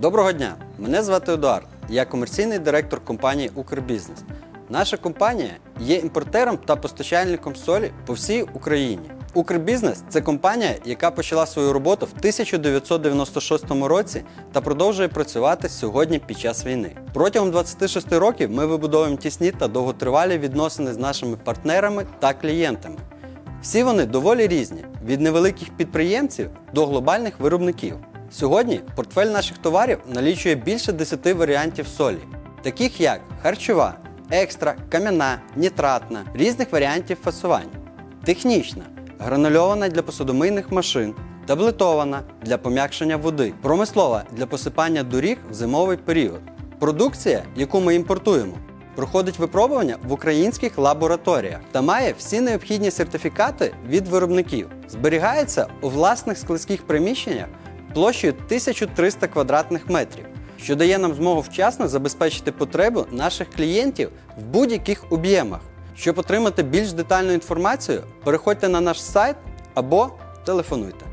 Доброго дня! Мене звати Едуард. Я комерційний директор компанії Укрбізнес. Наша компанія є імпортером та постачальником солі по всій Україні. Укрбізнес це компанія, яка почала свою роботу в 1996 році та продовжує працювати сьогодні під час війни. Протягом 26 років ми вибудовуємо тісні та довготривалі відносини з нашими партнерами та клієнтами. Всі вони доволі різні від невеликих підприємців до глобальних виробників. Сьогодні портфель наших товарів налічує більше 10 варіантів солі, таких як харчова, екстра, кам'яна, нітратна, різних варіантів фасувань, технічна, гранульована для посудомийних машин, таблетована для пом'якшення води, промислова для посипання доріг в зимовий період. Продукція, яку ми імпортуємо, проходить випробування в українських лабораторіях та має всі необхідні сертифікати від виробників. Зберігається у власних складських приміщеннях площею 1300 квадратних метрів, що дає нам змогу вчасно забезпечити потребу наших клієнтів в будь-яких об'ємах. Щоб отримати більш детальну інформацію, переходьте на наш сайт або телефонуйте.